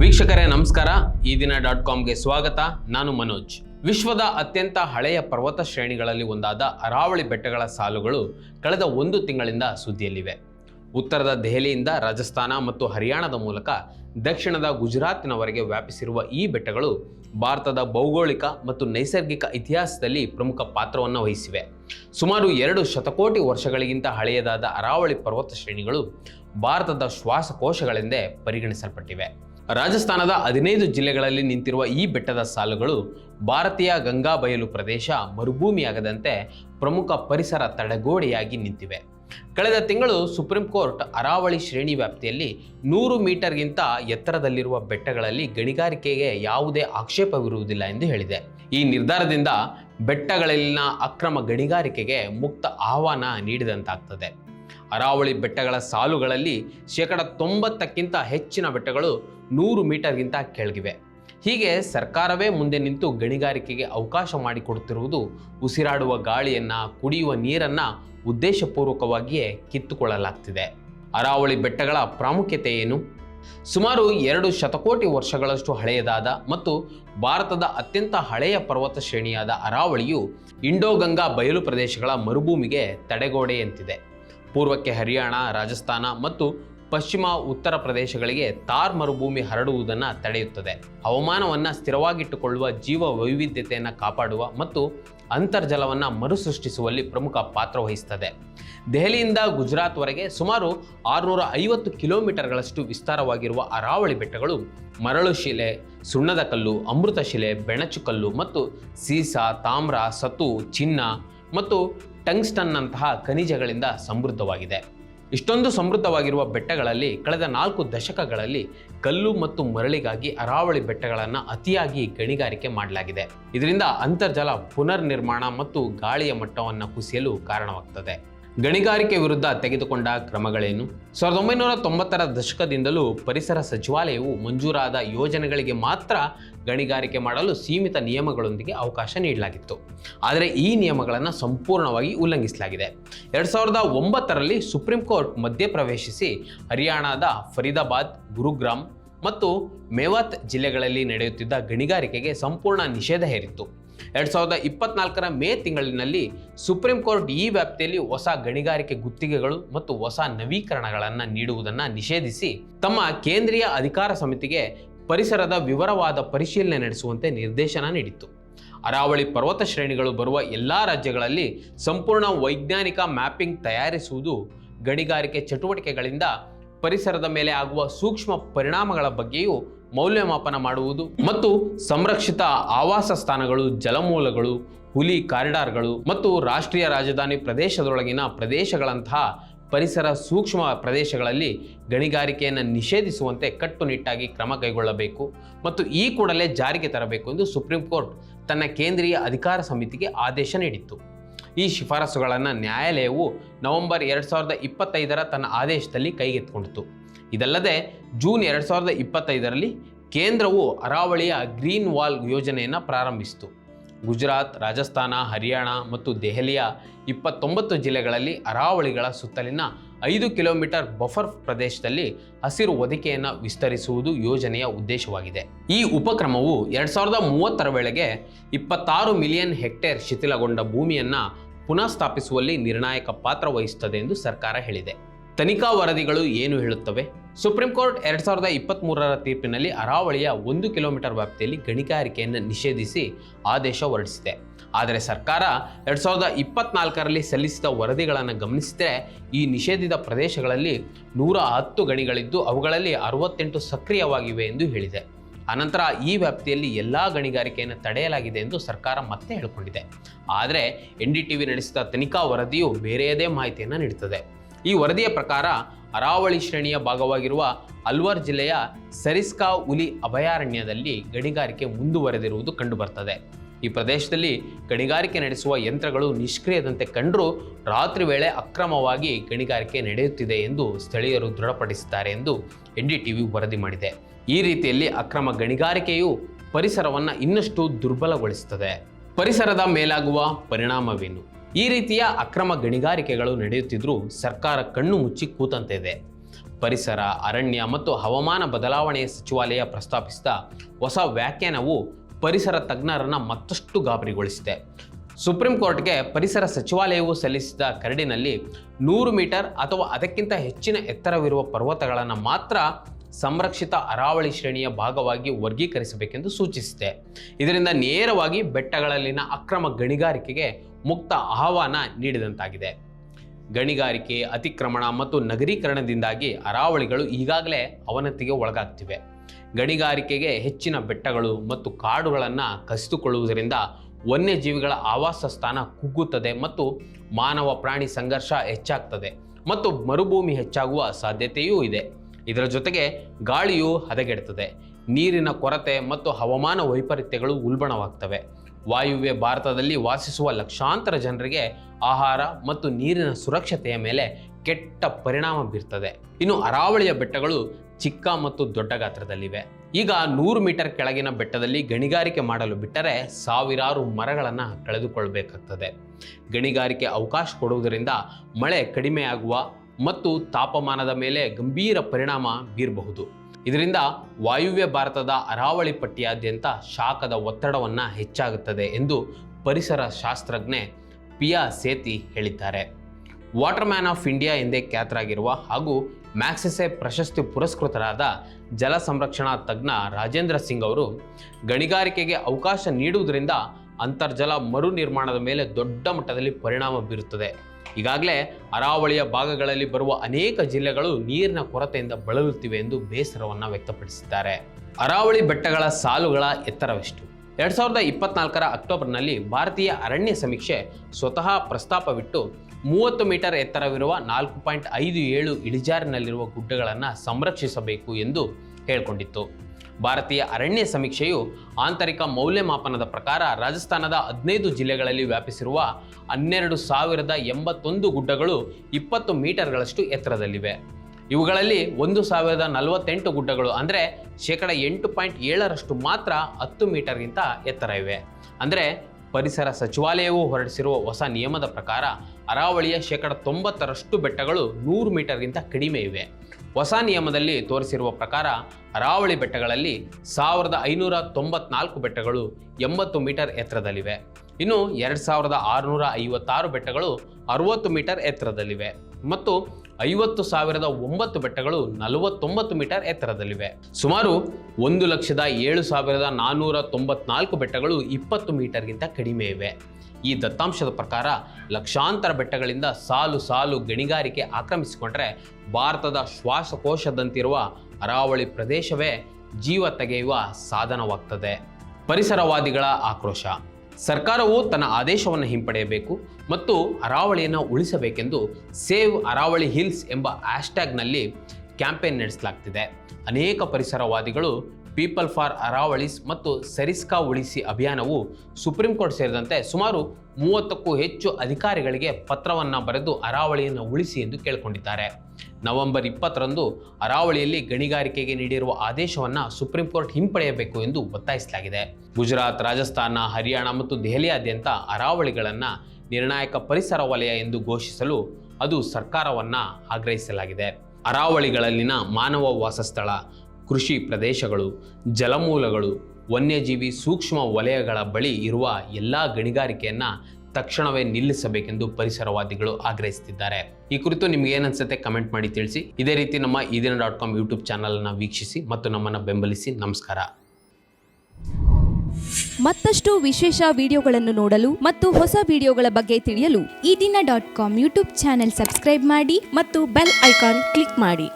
ವೀಕ್ಷಕರೇ, ನಮಸ್ಕಾರ. ಈ ದಿನ ಡಾಟ್ ಕಾಮ್ಗೆ ಸ್ವಾಗತ. ನಾನು ಮನೋಜ್. ವಿಶ್ವದ ಅತ್ಯಂತ ಹಳೆಯ ಪರ್ವತ ಶ್ರೇಣಿಗಳಲ್ಲಿ ಒಂದಾದ ಅರಾವಳಿ ಬೆಟ್ಟಗಳ ಸಾಲುಗಳು ಕಳೆದ ಒಂದು ತಿಂಗಳಿಂದ ಸುದ್ದಿಯಲ್ಲಿವೆ. ಉತ್ತರದ ದೆಹಲಿಯಿಂದ ರಾಜಸ್ಥಾನ ಮತ್ತು ಹರಿಯಾಣದ ಮೂಲಕ ದಕ್ಷಿಣದ ಗುಜರಾತ್ನವರೆಗೆ ವ್ಯಾಪಿಸಿರುವ ಈ ಬೆಟ್ಟಗಳು ಭಾರತದ ಭೌಗೋಳಿಕ ಮತ್ತು ನೈಸರ್ಗಿಕ ಇತಿಹಾಸದಲ್ಲಿ ಪ್ರಮುಖ ಪಾತ್ರವನ್ನು ವಹಿಸಿವೆ. ಸುಮಾರು ಎರಡು ಶತಕೋಟಿ ವರ್ಷಗಳಿಗಿಂತ ಹಳೆಯದಾದ ಅರಾವಳಿ ಪರ್ವತ ಶ್ರೇಣಿಗಳು ಭಾರತದ ಶ್ವಾಸಕೋಶಗಳೆಂದೇ ಪರಿಗಣಿಸಲ್ಪಟ್ಟಿವೆ. ರಾಜಸ್ಥಾನದ ಹದಿನೈದು ಜಿಲ್ಲೆಗಳಲ್ಲಿ ನಿಂತಿರುವ ಈ ಬೆಟ್ಟದ ಸಾಲುಗಳು ಭಾರತೀಯ ಗಂಗಾ ಬಯಲು ಪ್ರದೇಶ ಮರುಭೂಮಿಯಾಗದಂತೆ ಪ್ರಮುಖ ಪರಿಸರ ತಡೆಗೋಡೆಯಾಗಿ ನಿಂತಿವೆ. ಕಳೆದ ತಿಂಗಳು ಸುಪ್ರೀಂ ಕೋರ್ಟ್ ಅರಾವಳಿ ಶ್ರೇಣಿ ವ್ಯಾಪ್ತಿಯಲ್ಲಿ ನೂರು ಮೀಟರ್ಗಿಂತ ಎತ್ತರದಲ್ಲಿರುವ ಬೆಟ್ಟಗಳಲ್ಲಿ ಗಣಿಗಾರಿಕೆಗೆ ಯಾವುದೇ ಆಕ್ಷೇಪವಿರುವುದಿಲ್ಲ ಎಂದು ಹೇಳಿದೆ. ಈ ನಿರ್ಧಾರದಿಂದ ಬೆಟ್ಟಗಳಲ್ಲಿನ ಅಕ್ರಮ ಗಣಿಗಾರಿಕೆಗೆ ಮುಕ್ತ ಆಹ್ವಾನ ನೀಡಿದಂತಾಗ್ತದೆ. ಅರಾವಳಿ ಬೆಟ್ಟಗಳ ಸಾಲುಗಳಲ್ಲಿ ಶೇಕಡ ತೊಂಬತ್ತಕ್ಕಿಂತ ಹೆಚ್ಚಿನ ಬೆಟ್ಟಗಳು ನೂರು ಮೀಟರ್ಗಿಂತ ಕೆಳಗಿವೆ. ಹೀಗೆ ಸರ್ಕಾರವೇ ಮುಂದೆ ನಿಂತು ಗಣಿಗಾರಿಕೆಗೆ ಅವಕಾಶ ಮಾಡಿಕೊಡುತ್ತಿರುವುದು ಉಸಿರಾಡುವ ಗಾಳಿಯನ್ನು, ಕುಡಿಯುವ ನೀರನ್ನು ಉದ್ದೇಶಪೂರ್ವಕವಾಗಿಯೇ ಕಿತ್ತುಕೊಳ್ಳಲಾಗ್ತಿದೆ. ಅರಾವಳಿ ಬೆಟ್ಟಗಳ ಪ್ರಾಮುಖ್ಯತೆ ಏನು? ಸುಮಾರು ಎರಡು ಶತಕೋಟಿ ವರ್ಷಗಳಷ್ಟು ಹಳೆಯದಾದ ಮತ್ತು ಭಾರತದ ಅತ್ಯಂತ ಹಳೆಯ ಪರ್ವತ ಶ್ರೇಣಿಯಾದ ಅರಾವಳಿಯು ಇಂಡೋ ಗಂಗಾ ಬಯಲು ಪ್ರದೇಶಗಳ ಮರುಭೂಮಿಗೆ ತಡೆಗೋಡೆಯಂತಿದೆ. ಪೂರ್ವಕ್ಕೆ ಹರಿಯಾಣ, ರಾಜಸ್ಥಾನ ಮತ್ತು ಪಶ್ಚಿಮ ಉತ್ತರ ಪ್ರದೇಶಗಳಿಗೆ ತಾರ್ ಮರುಭೂಮಿ ಹರಡುವುದನ್ನು ತಡೆಯುತ್ತದೆ. ಹವಾಮಾನವನ್ನು ಸ್ಥಿರವಾಗಿಟ್ಟುಕೊಳ್ಳುವ ಜೀವ ವೈವಿಧ್ಯತೆಯನ್ನು ಕಾಪಾಡುವ ಮತ್ತು ಅಂತರ್ಜಲವನ್ನು ಮರುಸೃಷ್ಟಿಸುವಲ್ಲಿ ಪ್ರಮುಖ ಪಾತ್ರ ವಹಿಸುತ್ತದೆ ದೆಹಲಿಯಿಂದ ಗುಜರಾತ್ವರೆಗೆ ಸುಮಾರು ಆರುನೂರ ಐವತ್ತು ಕಿಲೋಮೀಟರ್ಗಳಷ್ಟು ವಿಸ್ತಾರವಾಗಿರುವ ಅರಾವಳಿ ಬೆಟ್ಟಗಳು ಮರಳು ಶಿಲೆ, ಸುಣ್ಣದ ಕಲ್ಲು, ಅಮೃತ ಶಿಲೆ ಬೆಣಚುಕಲ್ಲು ಮತ್ತು ಸೀಸ, ತಾಮ್ರ ಸತು ಚಿನ್ನ ಮತ್ತು ಟಂಗ್ಸ್ಟನ್ನಂತಹ ಖನಿಜಗಳಿಂದ ಸಮೃದ್ಧವಾಗಿದೆ. ಇಷ್ಟೊಂದು ಸಮೃದ್ಧವಾಗಿರುವ ಬೆಟ್ಟಗಳಲ್ಲಿ ಕಳೆದ ನಾಲ್ಕು ದಶಕಗಳಲ್ಲಿ ಕಲ್ಲು ಮತ್ತು ಮರಳಿಗಾಗಿ ಅರಾವಳಿ ಬೆಟ್ಟಗಳನ್ನು ಅತಿಯಾಗಿ ಗಣಿಗಾರಿಕೆ ಮಾಡಲಾಗಿದೆ. ಇದರಿಂದ ಅಂತರ್ಜಲ ಪುನರ್ ನಿರ್ಮಾಣ ಮತ್ತು ಗಾಳಿಯ ಮಟ್ಟವನ್ನು ಕುಸಿಯಲು ಕಾರಣವಾಗ್ತದೆ. ಗಣಿಗಾರಿಕೆ ವಿರುದ್ಧ ತೆಗೆದುಕೊಂಡ ಕ್ರಮಗಳೇನು? ಸಾವಿರದ ಒಂಬೈನೂರ ತೊಂಬತ್ತರ ದಶಕದಿಂದಲೂ ಪರಿಸರ ಸಚಿವಾಲಯವು ಮಂಜೂರಾದ ಯೋಜನೆಗಳಿಗೆ ಮಾತ್ರ ಗಣಿಗಾರಿಕೆ ಮಾಡಲು ಸೀಮಿತ ನಿಯಮಗಳೊಂದಿಗೆ ಅವಕಾಶ ನೀಡಲಾಗಿತ್ತು. ಆದರೆ ಈ ನಿಯಮಗಳನ್ನು ಸಂಪೂರ್ಣವಾಗಿ ಉಲ್ಲಂಘಿಸಲಾಗಿದೆ. ಎರಡು ಸಾವಿರದ ಒಂಬತ್ತರಲ್ಲಿ ಸುಪ್ರೀಂ ಕೋರ್ಟ್ ಮಧ್ಯಪ್ರವೇಶಿಸಿ ಹರಿಯಾಣದ ಫರೀದಾಬಾದ್, ಗುರುಗ್ರಾಮ್ ಮತ್ತು ಮೇವಾತ್ ಜಿಲ್ಲೆಗಳಲ್ಲಿ ನಡೆಯುತ್ತಿದ್ದ ಗಣಿಗಾರಿಕೆಗೆ ಸಂಪೂರ್ಣ ನಿಷೇಧ ಹೇರಿತ್ತು. ಎರಡು ಸಾವಿರದ ಇಪ್ಪತ್ನಾಲ್ಕರ ಮೇ ತಿಂಗಳಿನಲ್ಲಿ ಸುಪ್ರೀಂ ಕೋರ್ಟ್ ಈ ವ್ಯಾಪ್ತಿಯಲ್ಲಿ ಹೊಸ ಗಣಿಗಾರಿಕೆ ಗುತ್ತಿಗೆಗಳು ಮತ್ತು ಹೊಸ ನವೀಕರಣಗಳನ್ನು ನೀಡುವುದನ್ನು ನಿಷೇಧಿಸಿ ತಮ್ಮ ಕೇಂದ್ರೀಯ ಅಧಿಕಾರ ಸಮಿತಿಗೆ ಪರಿಸರದ ವಿವರವಾದ ಪರಿಶೀಲನೆ ನಡೆಸುವಂತೆ ನಿರ್ದೇಶನ ನೀಡಿತ್ತು. ಅರಾವಳಿ ಪರ್ವತ ಶ್ರೇಣಿಗಳು ಬರುವ ಎಲ್ಲ ರಾಜ್ಯಗಳಲ್ಲಿ ಸಂಪೂರ್ಣ ವೈಜ್ಞಾನಿಕ ಮ್ಯಾಪಿಂಗ್ ತಯಾರಿಸುವುದು ಗಣಿಗಾರಿಕೆ ಚಟುವಟಿಕೆಗಳಿಂದ ಪರಿಸರದ ಮೇಲೆ ಆಗುವ ಸೂಕ್ಷ್ಮ ಪರಿಣಾಮಗಳ ಬಗ್ಗೆಯೂ ಮೌಲ್ಯಮಾಪನ ಮಾಡುವುದು ಮತ್ತು ಸಂರಕ್ಷಿತ ಆವಾಸ ಸ್ಥಾನಗಳು, ಜಲಮೂಲಗಳು, ಹುಲಿ ಕಾರಿಡಾರ್ಗಳು ಮತ್ತು ರಾಷ್ಟ್ರೀಯ ರಾಜಧಾನಿ ಪ್ರದೇಶದೊಳಗಿನ ಪ್ರದೇಶಗಳಂತಹ ಪರಿಸರ ಸೂಕ್ಷ್ಮ ಪ್ರದೇಶಗಳಲ್ಲಿ ಗಣಿಗಾರಿಕೆಯನ್ನು ನಿಷೇಧಿಸುವಂತೆ ಕಟ್ಟುನಿಟ್ಟಾಗಿ ಕ್ರಮ ಕೈಗೊಳ್ಳಬೇಕು ಮತ್ತು ಈ ಕೂಡಲೇ ಜಾರಿಗೆ ತರಬೇಕು ಎಂದು ಸುಪ್ರೀಂ ಕೋರ್ಟ್ ತನ್ನ ಕೇಂದ್ರೀಯ ಅಧಿಕಾರ ಸಮಿತಿಗೆ ಆದೇಶ ನೀಡಿತ್ತು. ಈ ಶಿಫಾರಸುಗಳನ್ನು ನ್ಯಾಯಾಲಯವು ನವೆಂಬರ್ ಎರಡು ಸಾವಿರದ ಇಪ್ಪತ್ತೈದರ ತನ್ನ ಆದೇಶದಲ್ಲಿ ಕೈಗೆತ್ತಿಕೊಂಡಿತು ಇದಲ್ಲದೆ ಜೂನ್ ಎರಡು ಸಾವಿರದ ಇಪ್ಪತ್ತೈದರಲ್ಲಿ ಕೇಂದ್ರವು ಅರಾವಳಿಯ ಗ್ರೀನ್ ವಾಲ್ ಯೋಜನೆಯನ್ನು ಪ್ರಾರಂಭಿಸಿತು. ಗುಜರಾತ್, ರಾಜಸ್ಥಾನ, ಹರಿಯಾಣ ಮತ್ತು ದೆಹಲಿಯ ಇಪ್ಪತ್ತೊಂಬತ್ತು ಜಿಲ್ಲೆಗಳಲ್ಲಿ ಅರಾವಳಿಗಳ ಸುತ್ತಲಿನ ಐದು ಕಿಲೋಮೀಟರ್ ಬಫರ್ ಪ್ರದೇಶದಲ್ಲಿ ಹಸಿರು ಹೊದಿಕೆಯನ್ನು ವಿಸ್ತರಿಸುವುದು ಯೋಜನೆಯ ಉದ್ದೇಶವಾಗಿದೆ. ಈ ಉಪಕ್ರಮವು ಎರಡು ಸಾವಿರದ ಮೂವತ್ತರ ವೇಳೆಗೆ ಇಪ್ಪತ್ತಾರು ಮಿಲಿಯನ್ ಹೆಕ್ಟೇರ್ ಶಿಥಿಲಗೊಂಡ ಭೂಮಿಯನ್ನು ಪುನಃ ಸ್ಥಾಪಿಸುವಲ್ಲಿ ನಿರ್ಣಾಯಕ ಪಾತ್ರ ವಹಿಸುತ್ತದೆ ಎಂದು ಸರ್ಕಾರ ಹೇಳಿದೆ. ತನಿಖಾ ವರದಿಗಳು ಏನು ಹೇಳುತ್ತವೆ? ಸುಪ್ರೀಂ ಕೋರ್ಟ್ ಎರಡ್ ಸಾವಿರದ ಇಪ್ಪತ್ತ್ ಮೂರರ ತೀರ್ಪಿನಲ್ಲಿ ಅರಾವಳಿಯ ಒಂದು ಕಿಲೋಮೀಟರ್ ವ್ಯಾಪ್ತಿಯಲ್ಲಿ ಗಣಿಗಾರಿಕೆಯನ್ನು ನಿಷೇಧಿಸಿ ಆದೇಶ ಹೊರಡಿಸಿದೆ. ಆದರೆ ಸರ್ಕಾರ ಎರಡು ಸಾವಿರದ ಇಪ್ಪತ್ನಾಲ್ಕರಲ್ಲಿ ಸಲ್ಲಿಸಿದ ವರದಿಗಳನ್ನು ಗಮನಿಸಿದರೆ ಈ ನಿಷೇಧಿತ ಪ್ರದೇಶಗಳಲ್ಲಿ ನೂರ ಹತ್ತು ಗಣಿಗಳಿದ್ದು ಅವುಗಳಲ್ಲಿ ಅರವತ್ತೆಂಟು ಸಕ್ರಿಯವಾಗಿವೆ ಎಂದು ಹೇಳಿದೆ. ಅನಂತರ ಈ ವ್ಯಾಪ್ತಿಯಲ್ಲಿ ಎಲ್ಲ ಗಣಿಗಾರಿಕೆಯನ್ನು ತಡೆಯಲಾಗಿದೆ ಎಂದು ಸರ್ಕಾರ ಮತ್ತೆ ಹೇಳಿಕೊಂಡಿದೆ. ಆದರೆ ಎನ್ ಡಿ ಟಿ ವಿ ನಡೆಸಿದ ತನಿಖಾ ವರದಿಯು ಬೇರೆಯದೇ ಮಾಹಿತಿಯನ್ನು ನೀಡುತ್ತದೆ. ಈ ವರದಿಯ ಪ್ರಕಾರ ಅರಾವಳಿ ಶ್ರೇಣಿಯ ಭಾಗವಾಗಿರುವ ಅಲ್ವರ್ ಜಿಲ್ಲೆಯ ಸರಿಸ್ಕಾ ಹುಲಿ ಅಭಯಾರಣ್ಯದಲ್ಲಿ ಗಣಿಗಾರಿಕೆ ಮುಂದುವರೆದಿರುವುದು ಕಂಡುಬರ್ತದೆ. ಈ ಪ್ರದೇಶದಲ್ಲಿ ಗಣಿಗಾರಿಕೆ ನಡೆಸುವ ಯಂತ್ರಗಳು ನಿಷ್ಕ್ರಿಯದಂತೆ ಕಂಡರೂ ರಾತ್ರಿ ವೇಳೆ ಅಕ್ರಮವಾಗಿ ಗಣಿಗಾರಿಕೆ ನಡೆಯುತ್ತಿದೆ ಎಂದು ಸ್ಥಳೀಯರು ದೃಢಪಡಿಸಿದ್ದಾರೆ ಎಂದು ಎನ್ ಡಿ ಟಿ ವಿ ವರದಿ ಮಾಡಿದೆ. ಈ ರೀತಿಯಲ್ಲಿ ಅಕ್ರಮ ಗಣಿಗಾರಿಕೆಯು ಪರಿಸರವನ್ನು ಇನ್ನಷ್ಟು ದುರ್ಬಲಗೊಳಿಸುತ್ತದೆ. ಪರಿಸರದ ಮೇಲಾಗುವ ಪರಿಣಾಮವೇನು? ಈ ರೀತಿಯ ಅಕ್ರಮ ಗಣಿಗಾರಿಕೆಗಳು ನಡೆಯುತ್ತಿದ್ದರೂ ಸರ್ಕಾರ ಕಣ್ಣು ಮುಚ್ಚಿ ಕೂತಂತೆ ಇದೆ. ಪರಿಸರ, ಅರಣ್ಯ ಮತ್ತು ಹವಾಮಾನ ಬದಲಾವಣೆಯ ಸಚಿವಾಲಯ ಪ್ರಸ್ತಾಪಿಸಿದ ಹೊಸ ವ್ಯಾಖ್ಯಾನವು ಪರಿಸರ ತಜ್ಞರನ್ನು ಮತ್ತಷ್ಟು ಗಾಬರಿಗೊಳಿಸಿದೆ. ಸುಪ್ರೀಂ ಕೋರ್ಟ್ಗೆ ಪರಿಸರ ಸಚಿವಾಲಯವು ಸಲ್ಲಿಸಿದ ಕರಡಿನಲ್ಲಿ ನೂರು ಮೀಟರ್ ಅಥವಾ ಅದಕ್ಕಿಂತ ಹೆಚ್ಚಿನ ಎತ್ತರವಿರುವ ಪರ್ವತಗಳನ್ನು ಮಾತ್ರ ಸಂರಕ್ಷಿತ ಅರಾವಳಿ ಶ್ರೇಣಿಯ ಭಾಗವಾಗಿ ವರ್ಗೀಕರಿಸಬೇಕೆಂದು ಸೂಚಿಸಿದೆ. ಇದರಿಂದ ನೇರವಾಗಿ ಬೆಟ್ಟಗಳಲ್ಲಿನ ಅಕ್ರಮ ಗಣಿಗಾರಿಕೆಗೆ ಮುಕ್ತ ಆಹ್ವಾನ ನೀಡಿದಂತಾಗಿದೆ. ಗಣಿಗಾರಿಕೆ, ಅತಿಕ್ರಮಣ ಮತ್ತು ನಗರೀಕರಣದಿಂದಾಗಿ ಅರಾವಳಿಗಳು ಈಗಾಗಲೇ ಅವನತಿಗೆ ಒಳಗಾಗ್ತಿವೆ. ಗಣಿಗಾರಿಕೆಗೆ ಹೆಚ್ಚಿನ ಬೆಟ್ಟಗಳು ಮತ್ತು ಕಾಡುಗಳನ್ನು ಕಸಿದುಕೊಳ್ಳುವುದರಿಂದ ವನ್ಯಜೀವಿಗಳ ಆವಾಸ ಸ್ಥಾನ ಕುಗ್ಗುತ್ತದೆ ಮತ್ತು ಮಾನವ ಪ್ರಾಣಿ ಸಂಘರ್ಷ ಹೆಚ್ಚಾಗ್ತದೆ ಮತ್ತು ಮರುಭೂಮಿ ಹೆಚ್ಚಾಗುವ ಸಾಧ್ಯತೆಯೂ ಇದೆ. ಇದರ ಜೊತೆಗೆ ಗಾಳಿಯು ಹದಗೆಡುತ್ತದೆ. ನೀರಿನ ಕೊರತೆ ಮತ್ತು ಹವಾಮಾನ ವೈಪರೀತ್ಯಗಳು ಉಲ್ಬಣವಾಗ್ತವೆ. ವಾಯುವ್ಯ ಭಾರತದಲ್ಲಿ ವಾಸಿಸುವ ಲಕ್ಷಾಂತರ ಜನರಿಗೆ ಆಹಾರ ಮತ್ತು ನೀರಿನ ಸುರಕ್ಷತೆಯ ಮೇಲೆ ಕೆಟ್ಟ ಪರಿಣಾಮ ಬೀರ್ತದೆ. ಇನ್ನು ಅರಾವಳಿಯ ಬೆಟ್ಟಗಳು ಚಿಕ್ಕ ಮತ್ತು ದೊಡ್ಡ ಗಾತ್ರದಲ್ಲಿವೆ. ಈಗ ನೂರು ಮೀಟರ್ ಕೆಳಗಿನ ಬೆಟ್ಟದಲ್ಲಿ ಗಣಿಗಾರಿಕೆ ಮಾಡಲು ಬಿಟ್ಟರೆ ಸಾವಿರಾರು ಮರಗಳನ್ನು ಕಳೆದುಕೊಳ್ಳಬೇಕಾಗ್ತದೆ ಗಣಿಗಾರಿಕೆ ಅವಕಾಶ ಕೊಡುವುದರಿಂದ ಮಳೆ ಕಡಿಮೆಯಾಗುವ ಮತ್ತು ತಾಪಮಾನದ ಮೇಲೆ ಗಂಭೀರ ಪರಿಣಾಮ ಬೀರಬಹುದು. ಇದರಿಂದ ವಾಯುವ್ಯ ಭಾರತದ ಅರಾವಳಿ ಪಟ್ಟಿಯಾದ್ಯಂತ ಶಾಖದ ಒತ್ತಡವನ್ನು ಹೆಚ್ಚಾಗುತ್ತದೆ ಎಂದು ಪರಿಸರ ಶಾಸ್ತ್ರಜ್ಞೆ ಪಿಯಾ ಸೇತಿ ಹೇಳಿದ್ದಾರೆ. ವಾಟರ್ ಮ್ಯಾನ್ ಆಫ್ ಇಂಡಿಯಾ ಎಂದೇ ಖ್ಯಾತರಾಗಿರುವ ಹಾಗೂ ಮ್ಯಾಕ್ಸೆಸೆ ಪ್ರಶಸ್ತಿ ಪುರಸ್ಕೃತರಾದ ಜಲ ಸಂರಕ್ಷಣಾ ತಜ್ಞ ರಾಜೇಂದ್ರ ಸಿಂಗ್ ಅವರು ಗಣಿಗಾರಿಕೆಗೆ ಅವಕಾಶ ನೀಡುವುದರಿಂದ ಅಂತರ್ಜಲ ಮರು ನಿರ್ಮಾಣದ ಮೇಲೆ ದೊಡ್ಡ ಮಟ್ಟದಲ್ಲಿ ಪರಿಣಾಮ ಬೀರುತ್ತದೆ. ಈಗಾಗಲೇ ಅರಾವಳಿಯ ಭಾಗಗಳಲ್ಲಿ ಬರುವ ಅನೇಕ ಜಿಲ್ಲೆಗಳು ನೀರಿನ ಕೊರತೆಯಿಂದ ಬಳಲುತ್ತಿವೆ ಎಂದು ಬೇಸರವನ್ನು ವ್ಯಕ್ತಪಡಿಸಿದ್ದಾರೆ. ಅರಾವಳಿ ಬೆಟ್ಟಗಳ ಸಾಲುಗಳ ಎತ್ತರವೆಷ್ಟು. ಎರಡ್ ಸಾವಿರದ ಇಪ್ಪತ್ನಾಲ್ಕರ ಅಕ್ಟೋಬರ್ನಲ್ಲಿ ಭಾರತೀಯ ಅರಣ್ಯ ಸಮೀಕ್ಷೆ ಸ್ವತಃ ಪ್ರಸ್ತಾಪವಿಟ್ಟು ಮೂವತ್ತು ಮೀಟರ್ ಎತ್ತರವಿರುವ ನಾಲ್ಕು ಪಾಯಿಂಟ್ ಐದು ಏಳು ಇಳಿಜಾರಿನಲ್ಲಿರುವ ಗುಡ್ಡಗಳನ್ನು ಸಂರಕ್ಷಿಸಬೇಕು ಎಂದು ಹೇಳಿಕೊಂಡಿತ್ತು. ಭಾರತೀಯ ಅರಣ್ಯ ಸಮೀಕ್ಷೆಯು ಆಂತರಿಕ ಮೌಲ್ಯಮಾಪನದ ಪ್ರಕಾರ ರಾಜಸ್ಥಾನದ ಹದಿನೈದು ಜಿಲ್ಲೆಗಳಲ್ಲಿ ವ್ಯಾಪಿಸಿರುವ ಹನ್ನೆರಡು ಸಾವಿರದ ಎಂಬತ್ತೊಂದು ಗುಡ್ಡಗಳು ಇಪ್ಪತ್ತು ಮೀಟರ್ಗಳಷ್ಟು ಎತ್ತರದಲ್ಲಿವೆ. ಇವುಗಳಲ್ಲಿ ಒಂದು ಸಾವಿರದ ನಲವತ್ತೆಂಟು ಗುಡ್ಡಗಳು ಅಂದರೆ ಶೇಕಡ ಎಂಟು ಪಾಯಿಂಟ್ ಏಳರಷ್ಟು ಮಾತ್ರ ಹತ್ತು ಮೀಟರ್ಗಿಂತ ಎತ್ತರ ಇವೆ. ಅಂದರೆ ಪರಿಸರ ಸಚಿವಾಲಯವು ಹೊರಡಿಸಿರುವ ಹೊಸ ನಿಯಮದ ಪ್ರಕಾರ ಅರಾವಳಿಯ ಶೇಕಡ ತೊಂಬತ್ತರಷ್ಟು ಬೆಟ್ಟಗಳು ನೂರು ಮೀಟರ್ಗಿಂತ ಕಡಿಮೆ ಇವೆ. ಹೊಸ ನಿಯಮದಲ್ಲಿ ತೋರಿಸಿರುವ ಪ್ರಕಾರ ಅರಾವಳಿ ಬೆಟ್ಟಗಳಲ್ಲಿ ಸಾವಿರದ ಐನೂರ ತೊಂಬತ್ನಾಲ್ಕು ಬೆಟ್ಟಗಳು ಎಂಬತ್ತು ಮೀಟರ್ ಎತ್ತರದಲ್ಲಿವೆ. ಇನ್ನು ಎರಡು ಸಾವಿರದ ಆರುನೂರ ಐವತ್ತಾರು ಬೆಟ್ಟಗಳು ಅರುವತ್ತು ಮೀಟರ್ ಎತ್ತರದಲ್ಲಿವೆ ಮತ್ತು ಐವತ್ತು ಸಾವಿರದ ಒಂಬತ್ತು ಬೆಟ್ಟಗಳು ನಲವತ್ತೊಂಬತ್ತು ಮೀಟರ್ ಎತ್ತರದಲ್ಲಿವೆ. ಸುಮಾರು ಒಂದು ಲಕ್ಷದ ಏಳು ಸಾವಿರದ ನಾನ್ನೂರ ತೊಂಬತ್ನಾಲ್ಕು ಬೆಟ್ಟಗಳು ಇಪ್ಪತ್ತು ಮೀಟರ್ಗಿಂತ ಕಡಿಮೆ ಇವೆ. ಈ ದತ್ತಾಂಶದ ಪ್ರಕಾರ ಲಕ್ಷಾಂತರ ಬೆಟ್ಟಗಳಿಂದ ಸಾಲು ಸಾಲು ಗಣಿಗಾರಿಕೆ ಆಕ್ರಮಿಸಿಕೊಂಡ್ರೆ ಭಾರತದ ಶ್ವಾಸಕೋಶದಂತಿರುವ ಅರಾವಳಿ ಪ್ರದೇಶವೇ ಜೀವ ತೆಗೆಯುವ ಸಾಧನವಾಗ್ತದೆ. ಪರಿಸರವಾದಿಗಳ ಆಕ್ರೋಶ. ಸರ್ಕಾರವು ತನ್ನ ಆದೇಶವನ್ನು ಹಿಂಪಡೆಯಬೇಕು ಮತ್ತು ಅರಾವಳಿಯನ್ನು ಉಳಿಸಬೇಕೆಂದು ಸೇವ್ ಅರಾವಳಿ ಹಿಲ್ಸ್ ಎಂಬ ಹ್ಯಾಶ್ಟ್ಯಾಗ್ನಲ್ಲಿ ಕ್ಯಾಂಪೇನ್ ನಡೆಸಲಾಗ್ತಿದೆ. ಅನೇಕ ಪರಿಸರವಾದಿಗಳು ಪೀಪಲ್ ಫಾರ್ ಅರಾವಳಿಸ್ ಮತ್ತು ಸರಿಸ್ಕಾ ಉಳಿಸಿ ಅಭಿಯಾನವು ಸುಪ್ರೀಂ ಕೋರ್ಟ್ ಸೇರಿದಂತೆ ಸುಮಾರು ಮೂವತ್ತಕ್ಕೂ ಹೆಚ್ಚು ಅಧಿಕಾರಿಗಳಿಗೆ ಪತ್ರವನ್ನು ಬರೆದು ಅರಾವಳಿಯನ್ನು ಉಳಿಸಿ ಎಂದು ಕೇಳಿಕೊಂಡಿದ್ದಾರೆ. ನವೆಂಬರ್ ಇಪ್ಪತ್ತರಂದು ಅರಾವಳಿಯಲ್ಲಿ ಗಣಿಗಾರಿಕೆಗೆ ನೀಡಿರುವ ಆದೇಶವನ್ನು ಸುಪ್ರೀಂ ಕೋರ್ಟ್ ಹಿಂಪಡೆಯಬೇಕು ಎಂದು ಒತ್ತಾಯಿಸಲಾಗಿದೆ. ಗುಜರಾತ್, ರಾಜಸ್ಥಾನ, ಹರಿಯಾಣ ಮತ್ತು ದೆಹಲಿಯಾದ್ಯಂತ ಅರಾವಳಿಗಳನ್ನು ನಿರ್ಣಾಯಕ ಪರಿಸರ ವಲಯ ಎಂದು ಘೋಷಿಸಲು ಅದು ಸರ್ಕಾರವನ್ನು ಆಗ್ರಹಿಸಲಾಗಿದೆ. ಅರಾವಳಿಗಳಲ್ಲಿನ ಮಾನವ ವಾಸಸ್ಥಳ ಕೃಷಿ ಪ್ರದೇಶಗಳು, ಜಲಮೂಲಗಳು, ವನ್ಯಜೀವಿ ಸೂಕ್ಷ್ಮ ವಲಯಗಳ ಬಳಿ ಇರುವ ಎಲ್ಲ ಗಣಿಗಾರಿಕೆಯನ್ನು ತಕ್ಷಣವೇ ನಿಲ್ಲಿಸಬೇಕೆಂದು ಪರಿಸರವಾದಿಗಳು ಆಗ್ರಹಿಸುತ್ತಿದ್ದಾರೆ. ಈ ಕುರಿತು ನಿಮ್ಗೆ ಏನನ್ಸುತ್ತೆ ಕಮೆಂಟ್ ಮಾಡಿ ತಿಳಿಸಿ. ಇದೇ ರೀತಿ ನಮ್ಮ ಈ ದಿನ ಡಾಟ್ ಕಾಮ್ ಯೂಟ್ಯೂಬ್ ಚಾನಲ್ನ ವೀಕ್ಷಿಸಿ ಮತ್ತು ನಮ್ಮನ್ನು ಬೆಂಬಲಿಸಿ ನಮಸ್ಕಾರ. ಮತ್ತಷ್ಟು ವಿಶೇಷ ವಿಡಿಯೋಗಳನ್ನು ನೋಡಲು ಮತ್ತು ಹೊಸ ವಿಡಿಯೋಗಳ ಬಗ್ಗೆ ತಿಳಿಯಲು ಈ ದಿನ dot com YouTube channel subscribe ಮಾಡಿ ಮತ್ತು ಬೆಲ್ ಐಕಾನ್ ಕ್ಲಿಕ್ ಮಾಡಿ.